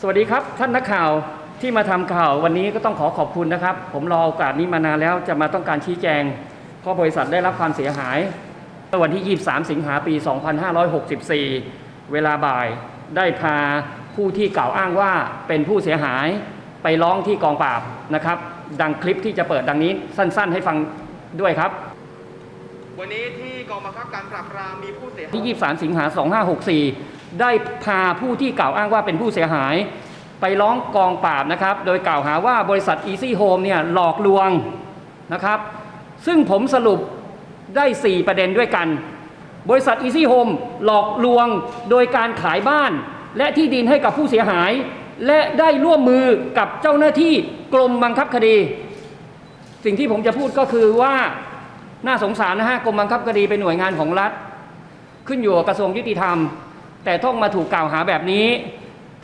สวัสดีครับท่านนักข่าวที่มาทำข่าววันนี้ก็ต้องขอขอบคุณนะครับ ผมรอโอกาสนี้มานานแล้วจะมาต้องการชี้แจงเพราะบริษัทได้รับความเสียหายเมื่อวันที่ 23 สิงหาปี 2564 เวลาบ่ายได้พาผู้ที่กล่าวอ้างว่าเป็นผู้เสียหายไปร้องที่กองปราบนะครับ ดังคลิปที่จะเปิดดังนี้สั้น ๆ ให้ฟังด้วยครับ วันนี้ที่กองบังคับการปราบปรามมีผู้เสียหายที่ 23 สิงหา 2564 ได้พาผู้ที่กล่าวอ้างว่าเป็นผู้เสียหาย ไปร้องกองปราบนะครับ โดยกล่าวหาว่าบริษัท Easy Home เนี่ยหลอกลวงนะครับ ซึ่งผมสรุปได้ 4 ประเด็นด้วยกัน บริษัท Easy Home หลอกลวงโดยการขายบ้าน และที่ดินให้กับผู้เสียหาย และได้ร่วมมือกับเจ้าหน้าที่กรมบังคับคดี สิ่งที่ผมจะพูดก็คือว่าน่าสงสารนะฮะกรมบังคับคดีเป็นหน่วยงานของรัฐ ขึ้นอยู่กับกระทรวงยุติธรรม แต่ต้องมาถูกกล่าวหาแบบนี้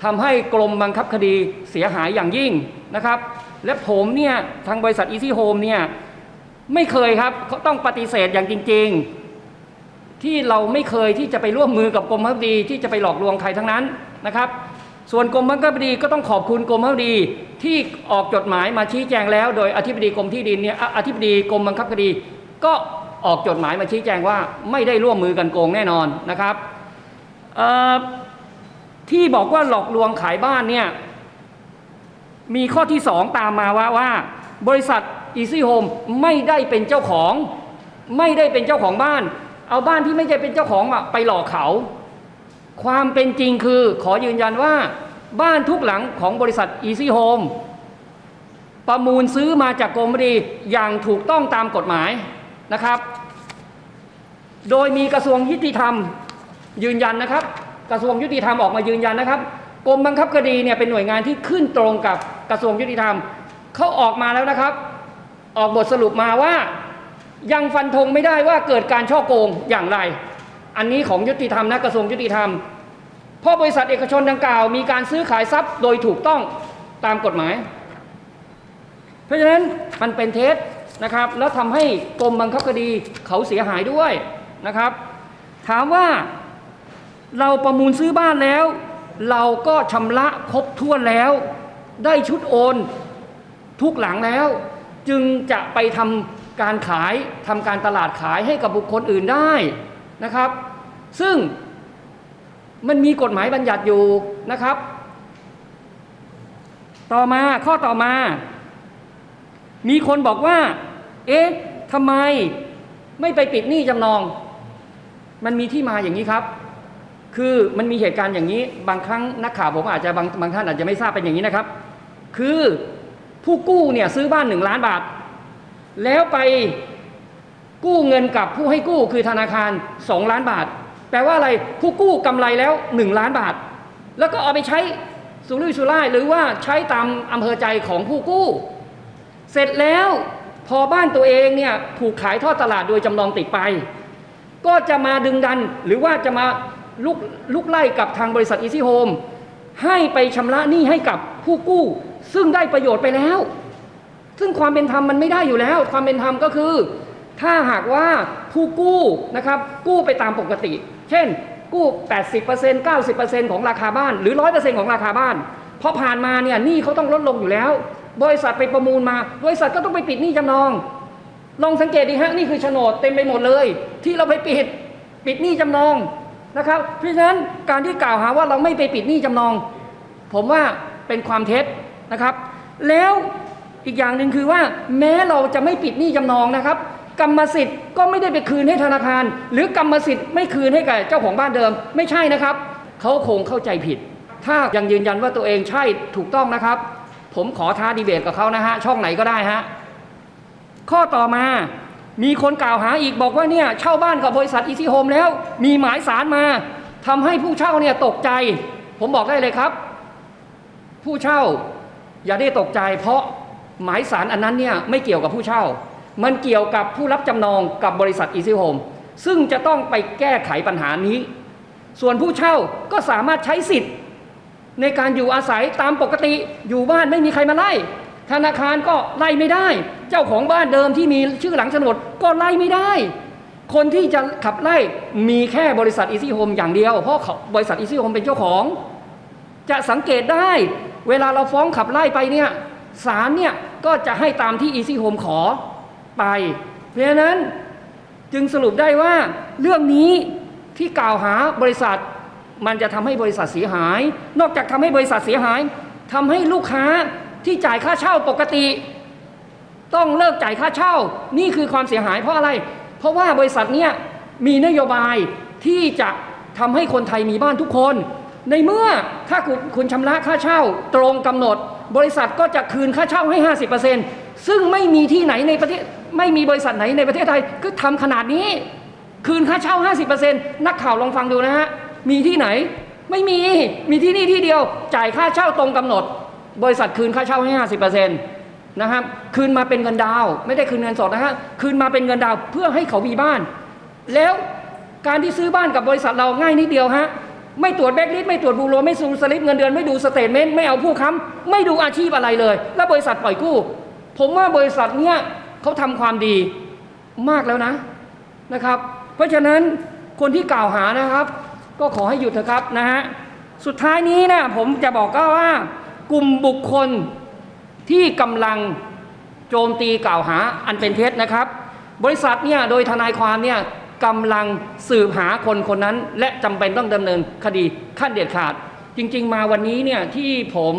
ทำให้กรมบังคับคดีเสียหายอย่างยิ่งนะครับ และผมเนี่ยทางบริษัท Easy Home เนี่ยไม่เคยครับเขาต้องปฏิเสธอย่างจริง ๆ ที่เราไม่เคยที่จะไปร่วมมือกับกรมบังคับคดีที่จะไปหลอกลวงใครทั้งนั้นนะครับ ส่วนกรมบังคับคดีก็ต้องขอบคุณกรมบังคับคดีที่ออกจดหมายมาชี้แจงแล้ว โดยอธิบดีกรมที่ดินเนี่ยอธิบดีกรมบังคับคดี ก็ออกจดหมายมาชี้แจงว่าไม่ได้ร่วมมือกันโกงแน่นอนนะครับ ที่บอกว่าหลอกลวงขายบ้านเนี่ยมีข้อที่สองตามมาว่าว่า บริษัท Easy Home ไม่ได้เป็นเจ้าของ ไม่ได้เป็นเจ้าของบ้าน เอาบ้านที่ไม่ใช่เป็นเจ้าของไปหลอกเขา ความเป็นจริงคือขอยืนยันว่าบ้านทุกหลังของบริษัท Easy Home ประมูลซื้อมาจากกรมบดีอย่างถูกต้องตามกฎหมายนะครับ โดยมีกระทรวงยุติธรรม ยืนยันนะครับ กระทรวงยุติธรรมออกมายืนยันนะครับกรมบังคับคดีเนี่ยเป็นหน่วยงานที่ขึ้นตรงกับกระทรวงยุติธรรมเขาออกมาแล้วนะครับ ออกบทสรุปมาว่ายังฟันธงไม่ได้ว่าเกิดการช่อโกงอย่างไร อันนี้ของยุติธรรมนะกระทรวงยุติธรรมเพราะบริษัทเอกชนดังกล่าว มีการซื้อขายทรัพย์โดยถูกต้องตามกฎหมาย เพราะฉะนั้นมันเป็นเท็จนะครับ แล้วทำให้กรมบังคับคดีเขาเสียหายด้วยนะครับ ถามว่า เราประมูลซื้อบ้านแล้ว เราก็ชำระครบถ้วนแล้ว ได้ชุดโอน ทุกหลังแล้ว จึงจะไปทำการขายทำการตลาดขายให้กับบุคคลอื่นได้นะครับ ซึ่งมันมีกฎหมายบัญญัติอยู่นะครับ ต่อมาข้อต่อมา มีคนบอกว่า เอ๊ะทำไมไม่ไปปิดหนี้จำนอง มันมีที่มาอย่างนี้ครับ คือมันมีเหตุการณ์อย่างนี้บางครั้งนักข่าวผมอาจจะบางบางท่านอาจจะไม่ทราบเป็นอย่างนี้นะครับ คือผู้กู้เนี่ยซื้อบ้านหนึ่งล้านบาท แล้วไปกู้เงินกับผู้ให้กู้คือธนาคารสองล้านบาท แปลว่าอะไรผู้กู้กำไรแล้วหนึ่งล้านบาท แล้วก็เอาไปใช้สุรุ่ยสุร่ายหรือว่าใช้ตามอำเภอใจของผู้กู้ เสร็จแล้วพอบ้านตัวเองเนี่ยถูกขายทอดตลาดโดยจำนองติดไป ก็จะมาดึงดันหรือว่าจะมา ลุกลุกไล่กับทางบริษัทอีซี่โฮมให้ไปชำระหนี้ให้กับผู้กู้ ซึ่งได้ประโยชน์ไปแล้ว ซึ่งความเป็นธรรมมันไม่ได้อยู่แล้ว ความเป็นธรรมก็คือ ถ้าหากว่าผู้กู้นะครับ กู้ไปตามปกติ เช่น กู้ 80% 90%ของราคาบ้าน หรือ 100%ของราคาบ้านพอผ่านมาเนี่ยหนี้เขาต้องลดลงอยู่แล้ว บริษัทไปประมูลมา บริษัทก็ต้องไปปิดหนี้จำนอง ลองสังเกตดีฮะนี่คือโฉนดเต็มไปหมดเลย ที่เราไปปิดปิดหนี้จำนอง นะครับ เพราะฉะนั้นการที่กล่าวหาว่าเราไม่ไปปิดหนี้จำนอง ผมว่าเป็นความเท็จนะครับ แล้วอีกอย่างหนึ่งคือว่าแม้เราจะไม่ปิดหนี้จำนองนะครับ กรรมสิทธิ์ก็ไม่ได้ไปคืนให้ธนาคาร หรือกรรมสิทธิ์ไม่คืนให้กับเจ้าของบ้านเดิม ไม่ใช่นะครับเขาคงเข้าใจผิด ถ้ายังยืนยันว่าตัวเองใช่ถูกต้องนะครับ ผมขอท้าดีเบตกับเขานะฮะช่องไหนก็ได้ฮะข้อต่อมา มีคนกล่าวหาอีกบอกว่าเนี่ยเช่าบ้านกับบริษัทอีซีโฮมแล้ว มีหมายสารมาทำให้ผู้เช่าเนี่ยตกใจ ผมบอกได้เลยครับ ผู้เช่าอย่าได้ตกใจ เพราะหมายสารอันนั้นเนี่ยไม่เกี่ยวกับผู้เช่า มันเกี่ยวกับผู้รับจำนองกับบริษัทอีซีโฮมซึ่งจะต้องไปแก้ไขปัญหานี้ ส่วนผู้เช่าก็สามารถใช้สิทธิ์ ในการอยู่อาศัยตามปกติอยู่บ้านไม่มีใครมาไล่ ธนาคารก็ไล่ไม่ได้ เจ้าของบ้านเดิมที่มีชื่อหลังโฉนดก็ไล่ไม่ได้ คนที่จะขับไล่มีแค่บริษัทอีซี่โฮมอย่างเดียว เพราะเขาบริษัทอีซี่โฮมเป็นเจ้าของ จะสังเกตได้ เวลาเราฟ้องขับไล่ไปเนี่ยศาลเนี่ยก็จะให้ตามที่ Easy Home ขอไป เพราะฉะนั้นจึงสรุปได้ว่าเรื่องนี้ที่กล่าวหาบริษัทมันจะทำให้บริษัทเสียหาย นอกจากทำให้บริษัทเสียหายทำให้ลูกค้าที่จ่ายค่าเช่าปกติ ต้องเลิกจ่ายค่าเช่า นี่คือความเสียหายเพราะอะไร เพราะว่าบริษัทเนี้ยมีนโยบายที่จะทำให้คนไทยมีบ้านทุกคน ในเมื่อถ้าคุณคุณชำระค่าเช่าตรงกำหนด บริษัทก็จะคืนค่าเช่าให้ 50%ซึ่งไม่มีที่ไหนในประเทศไม่มีบริษัทไหนในประเทศไทยก็ทำขนาดนี้ คืนค่าเช่า 50%นักข่าวลองฟังดูนะฮะมีที่ไหนไม่มีมีที่นี่ที่เดียวจ่ายค่าเช่าตรงกำหนด บริษัทคืนค่าเช่าให้ 50% นะครับคืนมาเป็นเงินดาว ไม่ได้คืนเงินสดนะฮะคืนมาเป็นเงินดาวเพื่อให้เขามีบ้าน แล้วการที่ซื้อบ้านกับบริษัทเราง่ายนิดเดียวฮะไม่ตรวจแบ็กลิสต์ไม่ตรวจบูโรไม่ซูสลิปเงินเดือนไม่ดูสเตทเมนต์ไม่เอาผู้ค้ำไม่ดูอาชีพอะไรเลย แล้วบริษัทปล่อยกู้ ผมว่าบริษัทเนี้ยเขาทำความดีมากแล้วนะนะครับ เพราะฉะนั้นคนที่กล่าวหานะครับ ก็ขอให้หยุดเถอะครับนะฮะสุดท้ายนี้นะผมจะบอกก็ว่ากลุ่มบุคคล ที่กำลังโจมตีกล่าวหาอันเป็นเท็จนะครับ บริษัทเนี่ยโดยทนายความเนี่ยกำลังสืบหาคนคนนั้น และจำเป็นต้องดำเนินคดีขั้นเด็ดขาด จริง ๆ มาวันนี้เนี่ยที่ผม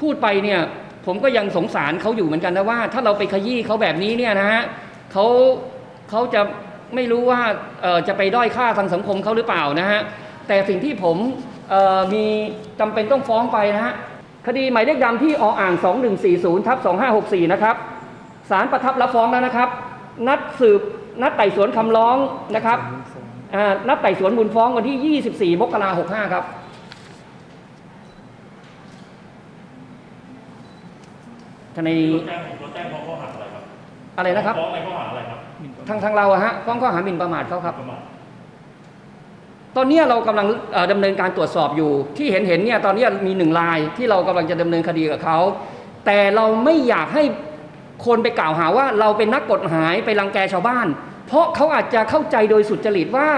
พูดไปเนี่ยผมก็ยังสงสารเขาอยู่เหมือนกันนะว่า ถ้าเราไปขยี้เขาแบบนี้เนี่ยนะฮะเขาเขาจะไม่รู้ว่าจะไปด้อยค่าทางสังคมเขาหรือเปล่านะฮะแต่สิ่งที่ผมมีจำเป็นต้องฟ้องไปนะฮะ คดีหมายเลขดำที่ออ่าง 2140ทับ2564 นะครับศาลประทับรับฟ้องแล้วนะครับ นัดสืบนัดไต่สวนคำร้องนะครับอ่านัดไต่สวนมูลฟ้องวันที่ 24 มกราคม65 ครับ ทนายเราแจ้งเราแจ้งเพราะข้อหาอะไรครับอะไรนะครับฟ้องในข้อหาอะไรครับ ทางทางเราอะฮะฟ้องข้อหาหมิ่นประมาทเขาครับประมาท ตอนนี้เรากำลังเอ่อดำเนินการตรวจสอบอยู่ ที่เห็นเห็นเนี่ยตอนนี้มีหนึ่งรายที่เรากำลังจะดำเนินคดีกับเขาแต่เราไม่อยากให้คนไปกล่าวหาว่าเราเป็นนักกฎหมายไปรังแกชาวบ้าน เพราะเขาอาจจะเข้าใจโดยสุจริตว่า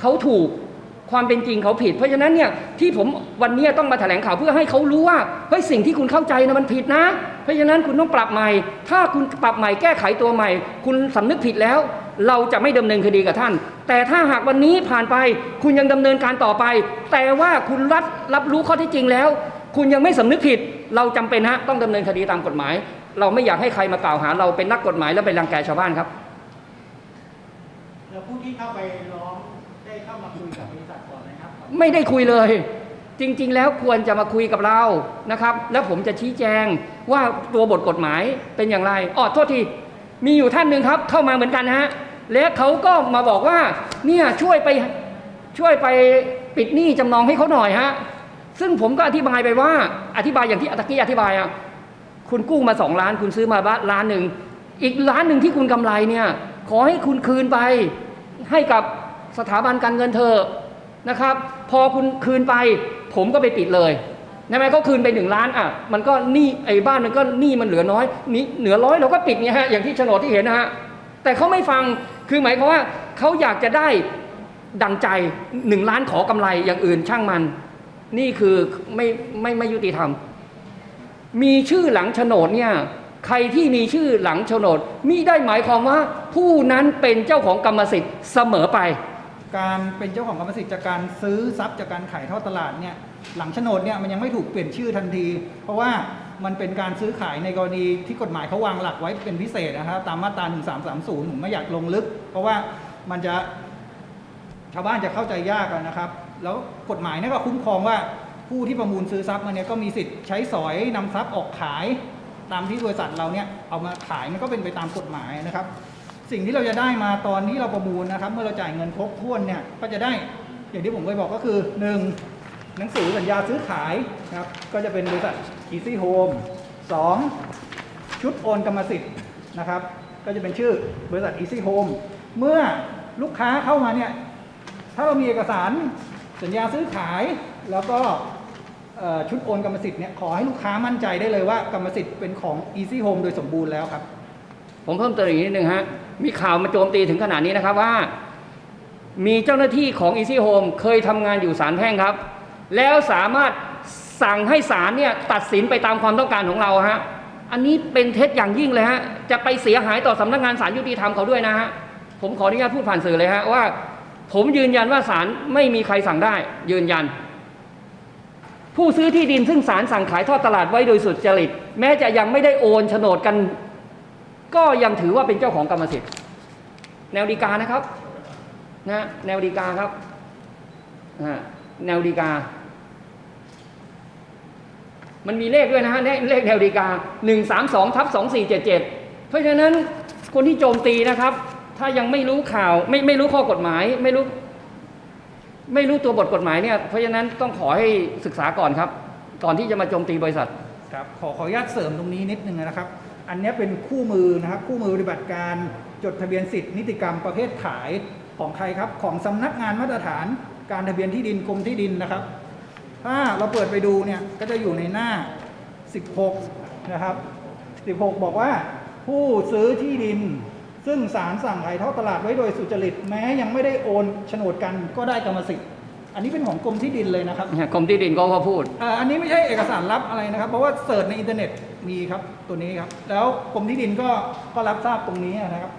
เขาถูกความเป็นจริงเขาผิด เพราะฉะนั้นเนี่ยที่ผมวันนี้ต้องมาแถลงข่าวเพื่อให้เขารู้ว่าเฮ้ยสิ่งที่คุณเข้าใจนะมันผิดนะ เพราะฉะนั้นคุณต้องปรับใหม่ ถ้าคุณปรับใหม่แก้ไขตัวใหม่ คุณสำนึกผิดแล้ว เราจะไม่ดำเนินคดีกับท่าน แต่ถ้าหากวันนี้ผ่านไปคุณยังดำเนินการต่อไป แต่ว่าคุณรับรับรู้ข้อเที่จริงแล้ว คุณยังไม่สำนึกผิด เราจำเป็นฮะต้องดำเนินคดีตามกฎหมาย เราไม่อยากให้ใครมากล่าวหา เราเป็นนักกฎหมายแล้วไปรังแกชาวบ้านครับแล้วผู้ที่เข้าไปร้องได้เข้ามาคุยกับบริษัทก่อนไหมครับ ไม่ได้คุยเลยจริง ๆ แล้วควรจะมาคุยกับเรานะครับ แล้วผมจะชี้แจงว่าตัวบทกฎหมายเป็นอย่างไรอ๋อโทษทีมีอยู่ท่านหนึ่งครับ เข้ามาเหมือนกันนะฮะ และเขาก็มาบอกว่าเนี่ยช่วยไปช่วยไปปิดหนี้จำนองให้เขาหน่อยฮะซึ่งผมก็อธิบายไปว่าอธิบายอย่างที่อัตกี้อธิบายอะคุณกู้มาสองล้าน คุณซื้อมาบ้านล้านหนึ่งอีกล้านหนึ่งที่คุณกำไรเนี่ยขอให้คุณคืนไปให้กับสถาบันการเงินเธอนะครับ พอคุณคืนไป ผมก็ไปปิดเลยใช่ไหมเขาคืนไปหนึ่งล้านอะมันก็หนี้ไอ้บ้านมันก็หนี้มันเหลือน้อยนี่เหลือร้อยเราก็ปิดเนี่ยฮะอย่างที่โฉนดที่เห็นนะฮะแต่เขาไม่ฟัง คือหมายความว่าเขาอยากจะได้ดังใจหนึ่งล้านขอกำไรอย่างอื่นช่างมัน นี่คือไม่ไม่ไม่ยุติธรรม มีชื่อหลังโฉนดเนี่ยใครที่มีชื่อหลังโฉนดมิได้หมายความว่าผู้นั้นเป็นเจ้าของกรรมสิทธิ์เสมอไป การเป็นเจ้าของกรรมสิทธิ์จากการซื้อทรัพย์จากการขายทอดตลาดเนี่ยหลังโฉนดเนี่ยมันยังไม่ถูกเปลี่ยนชื่อทันที เพราะว่า มันเป็นการซื้อขายในกรณีที่กฎหมายเขาวางหลักไว้เป็นพิเศษนะครับตามมาตรา 1330 ผมไม่อยากลงลึก เพราะว่ามันจะชาวบ้านจะเข้าใจยากนะครับ แล้วกฎหมายนี่ก็คุ้มครองว่าผู้ที่ประมูลซื้อทรัพย์มาเนี่ยก็มีสิทธิ์ใช้สอยนำทรัพย์ออกขาย ตามที่บริษัทเราเนี่ยเอามาขายมันก็เป็นไปตามกฎหมายนะครับ สิ่งที่เราจะได้มาตอนที่เราประมูลนะครับ เมื่อเราจ่ายเงินครบถ้วนเนี่ยก็จะได้อย่างที่ผมเคยบอกก็คือ 1. หนังสือสัญญาซื้อขายนะครับก็จะเป็นบริษัท Easy Home 2. ชุดโอนกรรมสิทธิ์นะครับ ก็จะเป็นชื่อบริษัท Easy Home เมื่อลูกค้าเข้ามาเนี่ย ถ้าเรามีเอกสารสัญญาซื้อขายแล้วก็ชุดโอนกรรมสิทธิ์เนี่ยขอให้ลูกค้ามั่นใจได้เลยว่ากรรมสิทธิ์เป็นของ Easy Home โดยสมบูรณ์แล้วครับ ผมเพิ่มเติมอีกนิดนึงฮะ มีข่าวมาโจมตีถึงขนาดนี้นะครับว่า มีเจ้าหน้าที่ของ Easy Home เคยทำงานอยู่ศาลแพ่งครับ แล้วสามารถ สั่งให้ศาลเนี่ยตัดสินไปตามความต้องการของเราฮะอันนี้เป็นเท็จอย่างยิ่งเลยฮะจะไปเสียหายต่อสำนักงานศาลยุติธรรมเขาด้วยนะฮะผมขออนุญาตพูดผ่านสื่อเลยฮะว่า ผมยืนยันว่าศาลไม่มีใครสั่งได้ ยืนยัน ผู้ซื้อที่ดินซึ่งศาลสั่งขายทอดตลาดไว้โดยสุดจริต แม้จะยังไม่ได้โอนโฉนดกัน ก็ยังถือว่าเป็นเจ้าของกรรมสิทธิ์ แนวดีกานะครับนะแนวดีกาครับนะแนวดีกา มันมีเลขด้วยนะฮะเลขเลขแนวดีกาหนึ่งสามสองทับสองสี่เจ็ดเจ็ดเพราะฉะนั้นคนที่โจมตีนะครับ ถ้ายังไม่รู้ข่าวไม่ไม่รู้ข้อกฎหมายไม่รู้ ไม่รู้ตัวบทกฎหมายเนี่ยเพราะฉะนั้นต้องขอให้ศึกษาก่อนครับ ก่อนที่จะมาโจมตีบริษัทครับขอขออนุญาตเสริมตรงนี้นิดนึงนะครับ อันนี้เป็นคู่มือนะครับคู่มือปฏิบัติการจดทะเบียนสิทธินิติกรรมประเภทขายของใครครับ ของสำนักงานมาตรฐานการทะเบียนที่ดินกรมที่ดินนะครับ ถ้าเราเปิดไปดูเนี่ยก็จะอยู่ในหน้า 16 นะครับ 16 บอกว่าผู้ซื้อที่ดิน ซึ่งศาลสั่งขายทอดตลาดไว้โดยสุจริต แม้ยังไม่ได้โอนโฉนดกันก็ได้กรรมสิทธิ์ อันนี้เป็นของกรมที่ดินเลยนะครับกรมที่ดินก็ก็พูดอ่าอันนี้ไม่ใช่เอกสารลับอะไรนะครับ เพราะว่าเสิร์ชในอินเทอร์เน็ตมีครับตัวนี้ครับ แล้วกรมที่ดินก็ก็รับทราบตรงนี้นะครับ